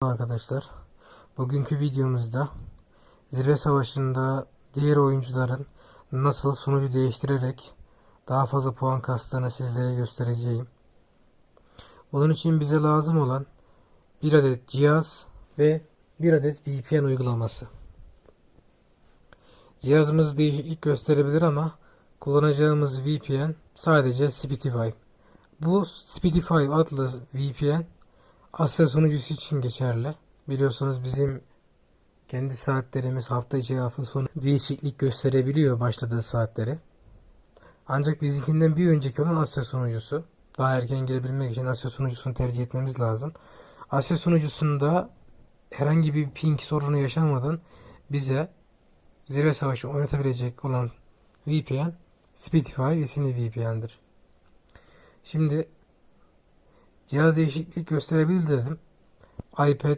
arkadaşlar. Bugünkü videomuzda zirve savaşında diğer oyuncuların nasıl sunucu değiştirerek daha fazla puan kastığını sizlere göstereceğim. Bunun için bize lazım olan bir adet cihaz ve bir adet VPN uygulaması. Cihazımız değişiklik gösterebilir ama kullanacağımız VPN sadece Spotify. Bu Spotify adlı VPN Asya sunucusu için geçerli. Biliyorsunuz bizim kendi saatlerimiz hafta içi hafta sonu değişiklik gösterebiliyor başladığı saatleri. Ancak bizimkinden bir önceki olan Asya sunucusu. Daha erken girebilmek için Asya sunucusunu tercih etmemiz lazım. Asya sunucusunda herhangi bir ping sorunu yaşamadan bize zirve savaşı oynatabilecek olan VPN Spotify isimli VPN'dir. Şimdi Cihaz değişiklik gösterebilir dedim. iPad